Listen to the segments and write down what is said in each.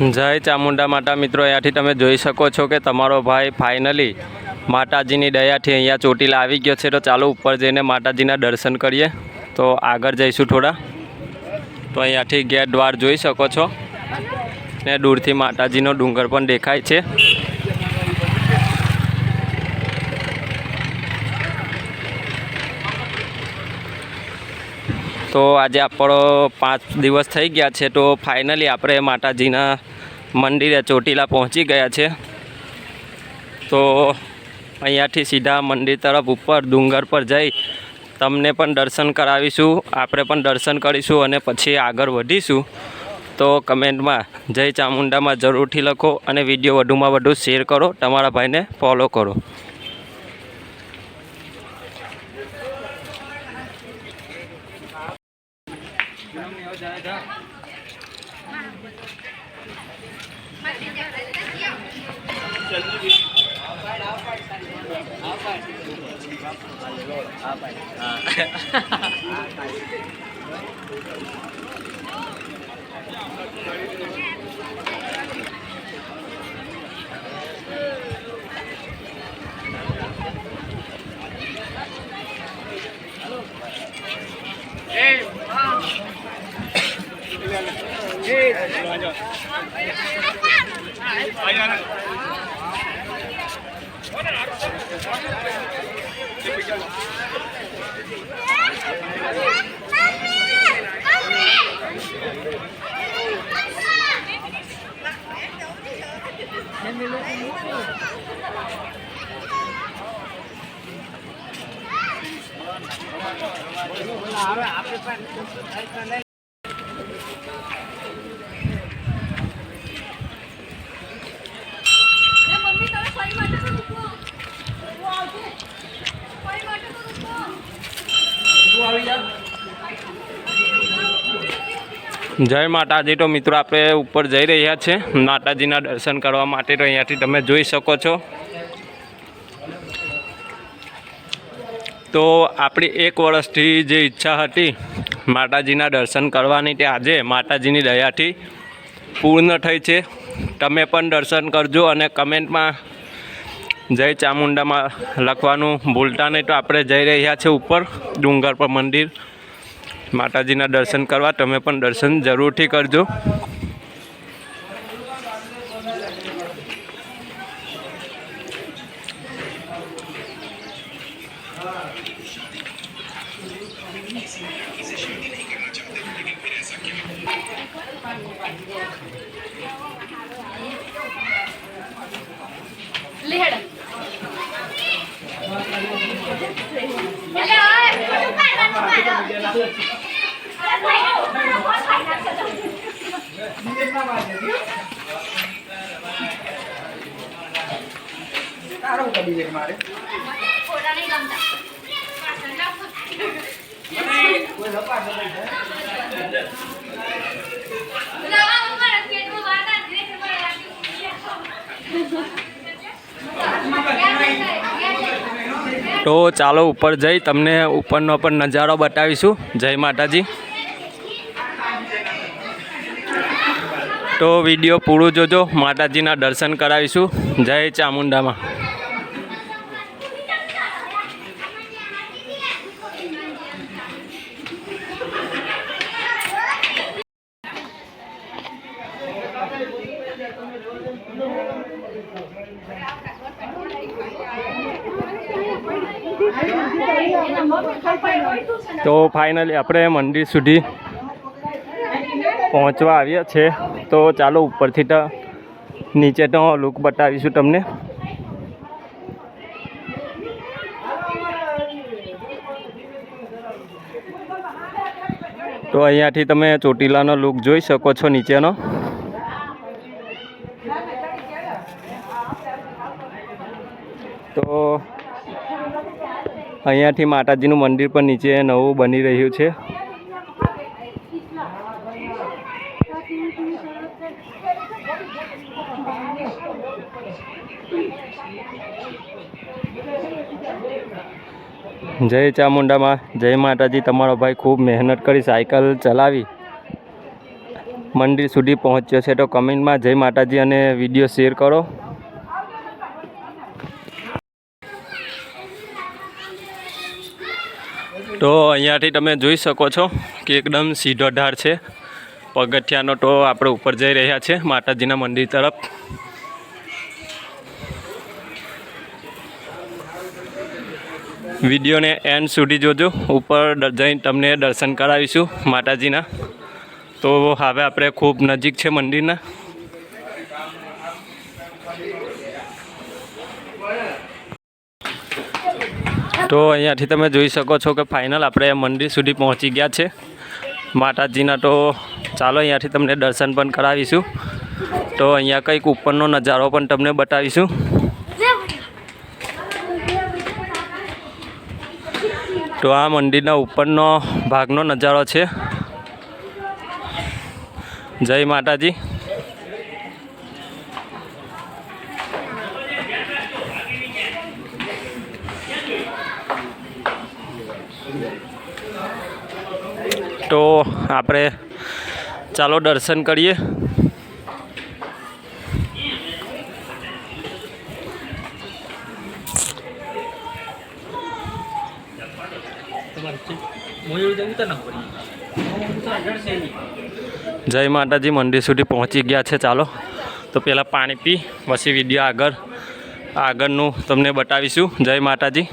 જય ચામુંડા માતા મિત્રો, અહીંયાથી તમે જોઈ શકો છો કે તમારો ભાઈ ફાઇનલી માતાજીની દયાથી અહીંયા ચોટીલા આવી ગયો છે. તો ચાલો ઉપર જઈને માતાજીના દર્શન કરીએ. તો આગળ જઈશું થોડા. તો અહીંયાથી ગેટ દ્વાર જોઈ શકો છો. ને દૂરથી માતાજીનો ડુંગર પણ દેખાય છે. તો આજે આપણો પાંચ દિવસ થઈ ગયા છે. તો ફાઇનલી આપણે માતાજીના મંદિરે ચોટીલા પહોંચી ગયા છે. તો અહીંયાથી સીધા મંદિર તરફ ઉપર ડુંગર પર જઈ તમને પણ દર્શન કરાવીશું, આપણે પણ દર્શન કરીશું અને પછી આગળ વધીશું. તો કમેન્ટમાં જય ચામુંડામાં જરૂરથી લખો અને વીડિયો વધુમાં વધુ શેર કરો, તમારા ભાઈને ફોલો કરો. જય માતાજી. તો મિત્રો, આપણે ઉપર જઈ રહ્યા છે. માતાજીના દર્શન કરવા માટે તો અહીંયાથી તમે જોઈ શકો છો. તો આપણી એક વર્ષથી જે ઈચ્છા હતી માતાજીના દર્શન કરવાની, તે આજે માતાજીની દયાથી પૂર્ણ થઈ છે. તમે પણ દર્શન કરજો અને કમેન્ટમાં જય ચામુંડામાં લખવાનું ભૂલતા નહીં. તો આપણે જઈ રહ્યા છે ઉપર ડુંગર પર મંદિર. માતાજીના દર્શન કરવા તમે પણ દર્શન જરૂરથી કરજો. લેડ તો ચાલો ઉપર જઈ તમને ઉપરનો પણ નજારો બતાવીશું. જય માતાજી. તો વીડિયો પૂરું જોજો. માતાજીના દર્શન કરાવીશું. જય ચામુંડામાં. તો ફાઇનલી આપણે મંદિર સુધી પહોંચવા આવ્યા છે. તો ચાલો ઉપરથી તો નીચે તો લુક બતાવીશું તમને. તો અહીંયાથી તમે ચોટીલાનો લુક જોઈ શકો છો નીચેનો. તો અહીંયાથી માતાજીનું મંદિર પણ નીચે નવું બની રહ્યું છે. જય ચામુંડામાં. જય માતાજી. તમારો ભાઈ ખૂબ મહેનત કરી સાયકલ ચલાવી. મંદિર સુધી પહોંચ્યો છે તો કમેન્ટમાં જય માતાજી અને વીડિયો શેર કરો. તો અહીંયાથી તમે જોઈ શકો છો કે એકદમ સીધો ઢાળ છે. પગથિયાનો તો આપણે ઉપર જઈ રહ્યા છે માતાજીના મંદિર તરફ. વિડીયોને એન્ડ સુધી જોજો. ઉપર જઈને તમને દર્શન કરાવીશું માતાજીના. તો હવે આપણે ખૂબ નજીક છે મંદિરના. તો અહીંયાથી તમે જોઈ શકો છો કે ફાઇનલ આપણે મંદિર સુધી પહોંચી ગયા છે. માતાજીના તો ચાલો અહીંયાથી તમને દર્શન પણ કરાવીશું. તો અહીંયા કંઈક ઉપરનો નજારો પણ તમને બતાવીશું. તો આ મંદિરના ઉપરનો ભાગનો નજારો છે. જય માતાજી. તો આપણે ચાલો દર્શન કરીએ. જય માતાજી, મંદિર સુધી પહોંચી ગયા છે. ચાલો, તો પહેલાં પાણી પી, પછી વીડિયો આગળ, આગળનું તમને બતાવીશું. જય માતાજી.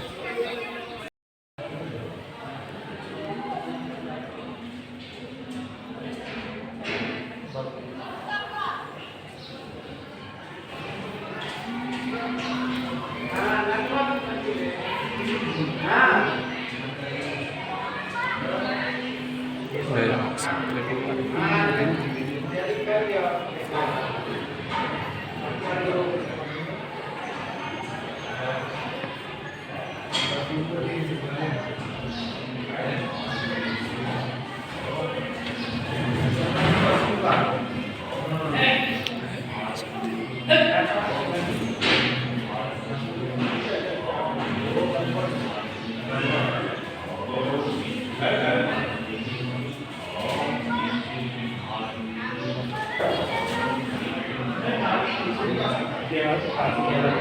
Yeah,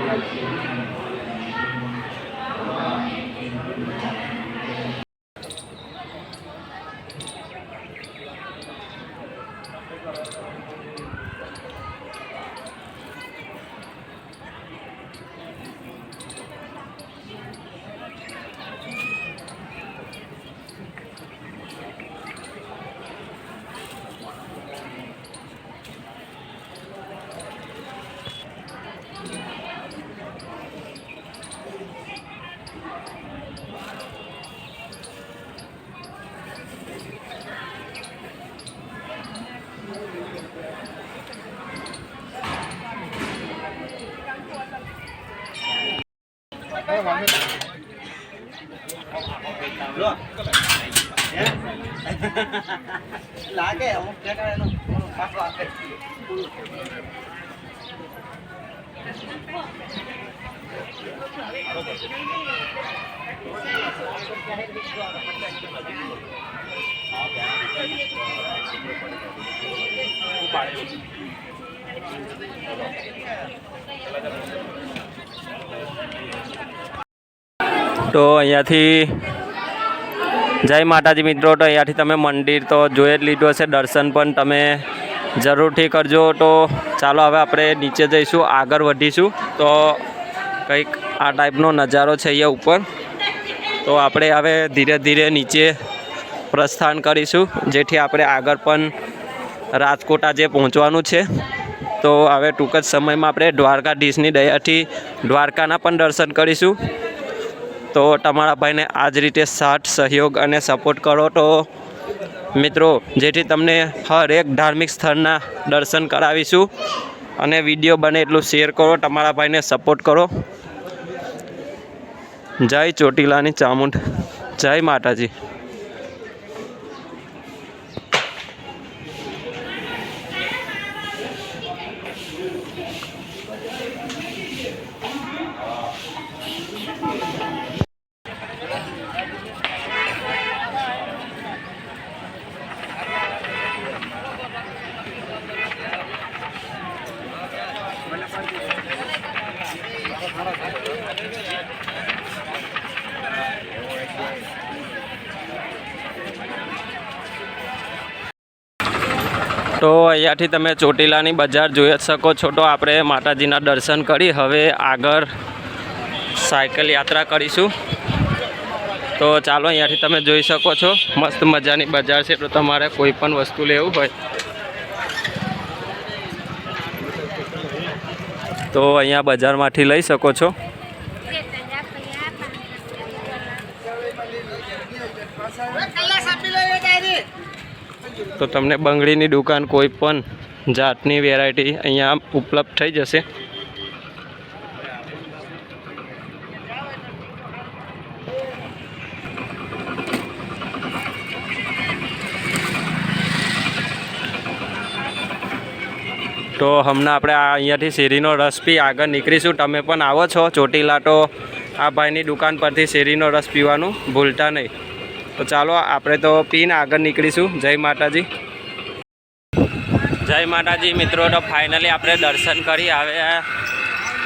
that's લાગે અમુક જગ્યાએ એનો પાછો તો અહીંયાથી જય માતાજી મિત્રો, તો અહીંયાથી તમે મંદિર તો જોઈ જ લીધું હશે, દર્શન પણ તમે જરૂરથી કરજો. તો ચાલો હવે આપણે નીચે જઈશું, આગળ વધીશું. તો કંઈક આ ટાઈપનો નજારો છે અહીંયા ઉપર. તો આપણે હવે ધીરે ધીરે નીચે પ્રસ્થાન કરીશું, જેથી આપણે આગળ પણ રાજકોટ આજે પહોંચવાનું છે. તો હવે ટૂંક જ સમયમાં આપણે દ્વારકાધીશની દયાથી દ્વારકાના પણ દર્શન કરીશું. તો તમારા ભાઈને આ જ રીતે સાથ, સહયોગ અને સપોર્ટ કરો તો મિત્રો, જેથી તમને હર એક ધાર્મિક સ્થળના દર્શન કરાવીશું. અને વીડિયો બને એટલું શેર કરો, તમારા ભાઈને સપોર્ટ કરો. જય ચોટીલાની ચામુંડ. જય માતાજી. તો અહીંયાથી તમે ચોટીલાની બજાર જોઈ શકો છો. તો આપણે માતાજીના દર્શન કરી હવે આગળ સાયકલ યાત્રા કરીશું. તો ચાલો અહીંયાથી તમે જોઈ શકો છો, મસ્ત મજાની બજાર છે. તો તમારે કોઈ પણ વસ્તુ લેવું હોય. તો અહીંયા બજારમાંથી લઈ શકો છો. તો તમને બંગડીની દુકાન કોઈ પણ જાતની વેરાયટી અહીંયા ઉપલબ્ધ થઈ જશે. તો હમણાં આપણે આ અહીંયાથી શેરીનો રસ પી આગળ નીકળીશું. તમે પણ આવો છો ચોટીલા તો આ ભાઈની દુકાન પરથી શેરીનો રસ પીવાનું ભૂલતા નહીં. તો ચાલો આપણે તો પીને આગળ નીકળીશું. જય માતાજી. જય માતાજી મિત્રો, તો ફાઇનલી આપણે દર્શન કરી આવે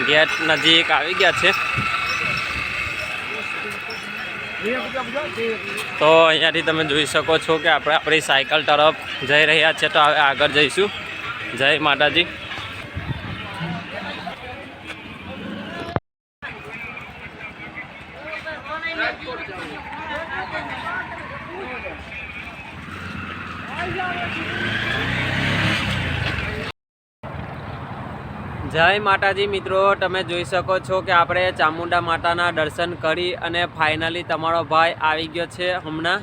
ગેટ નજીક આવી ગયા છે. તો અહીંયાથી તમે જોઈ શકો છો કે આપણે આપણી સાયકલ તરફ જઈ રહ્યા છીએ તો હવે આગળ જઈશું. જય માતાજી. જય માતાજી મિત્રો, તમે જોઈ શકો છો કે આપણે ચામુંડા માતાના દર્શન કરી અને ફાઇનલી તમારો ભાઈ આવી ગયો છે હમણાં.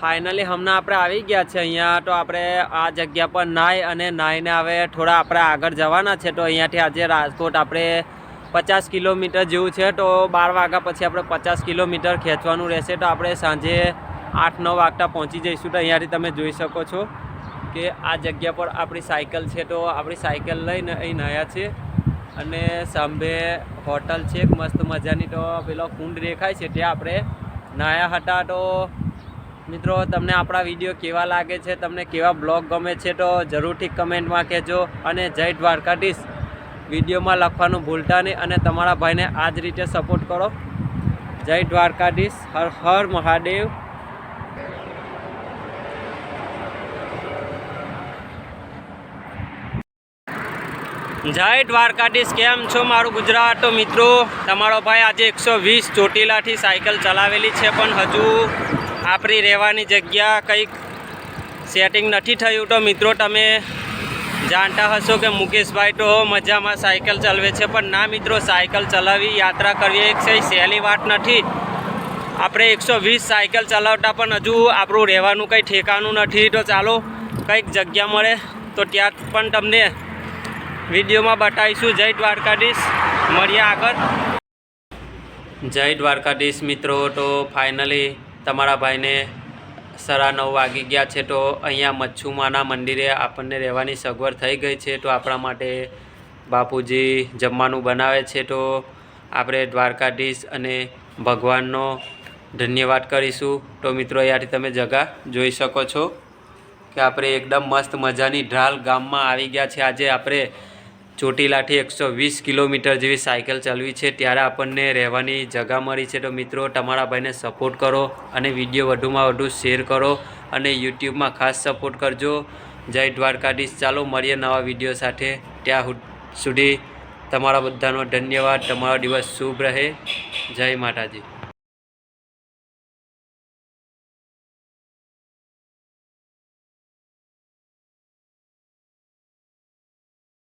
ફાઇનલી હમણાં આપણે આવી ગયા છે અહીંયા, તો આપણે આ જગ્યા પર નાહી અને નાહીને હવે થોડા આપણે આગળ જવાના છે, તો અહીંયાથી આજે રાજકોટ આપણે પચાસ કિલોમીટર જેવું છે, તો બાર વાગ્યા પછી આપણે પચાસ કિલોમીટર ખેંચવાનું રહેશે. તો આપણે સાંજે આઠ, નવ વાગતા પહોંચી જઈશું. તો અહીંયાથી તમે જોઈ શકો છો કે આ જગ્યા પર આપણી સાયકલ છે. તો આપણી સાયકલ લઈને અહીં નયા છે અને સાંભે હોટલ છે, એક મસ્ત મજાની. તો પેલો કુંડ દેખાય છે, ત્યાં આપણે નાયા હતા. તો મિત્રો, તમને આપણા વીડિયો કેવા લાગે છે? તમને કેવા બ્લોગ ગમે છે? તો જરૂરથી કમેન્ટમાં કહેજો. અને જય દ્વારકાધીશ. વિડીયોમાં લખવાનું ભૂલતા નહીં અને તમારા ભાઈને આ જ રીતે સપોર્ટ કરો. જય દ્વારકાધીશ. હર હર મહાદેવ. જય દ્વારકાધીશ. કેમ છો મારું ગુજરાત? મિત્રો, તમારો ભાઈ આજે એકસો વીસ ચોટીલાથી સાયકલ ચલાવેલી છે, પણ હજુ આપણી રહેવાની જગ્યા કંઈક સેટિંગ નથી થયું. તો મિત્રો, તમે જાણતા હશો કે મુકેશભાઈ તો મજામાં સાયકલ ચલાવે છે, પણ ના મિત્રો, સાયકલ ચલાવી યાત્રા કરવી એક છે સહેલી વાત નથી. આપણે એકસો વીસ સાયકલ ચલાવતા પણ હજુ આપણું રહેવાનું કંઈ ઠેકાનું નથી. તો ચાલો, કંઈક જગ્યા મળે તો ત્યાં પણ તમને વિડીયોમાં બતાવીશું. જય દ્વારકાધીશ. મળીએ આગળ. જય દ્વારકાધીશ મિત્રો. તો ફાઇનલી તમારા ભાઈને સાડા નવ વાગી ગયા છે તો અહીંયા મચ્છુમાના મંદિરે આપણને રહેવાની સગવડ થઈ ગઈ છે તો આપણા માટે બાપુજી જમવાનું બનાવે છે તો આપણે દ્વારકાધીશ અને ભગવાનનો ધન્યવાદ કરીશું. તો મિત્રો, અહીંયાથી તમે જગા જોઈ શકો છો કે આપણે એકદમ મસ્ત મજાની ઢાલ ગામમાં આવી ગયા છે. આજે આપણે ચોટીલાથી એકસો વીસ કિલોમીટર જેવી સાયકલ ચાલવી છે. ત્યારે આપણને રહેવાની જગા મળી છે. તો મિત્રો, તમારા ભાઈને સપોર્ટ કરો અને વીડિયો વધુમાં વધુ શેર કરો અને યુટ્યુબમાં ખાસ સપોર્ટ કરજો. જય દ્વારકાધીશ. ચાલો મળીએ નવા વીડિયો સાથે. ત્યાં સુધી તમારા બધાનો ધન્યવાદ. તમારો દિવસ શુભ રહે. જય માતાજી.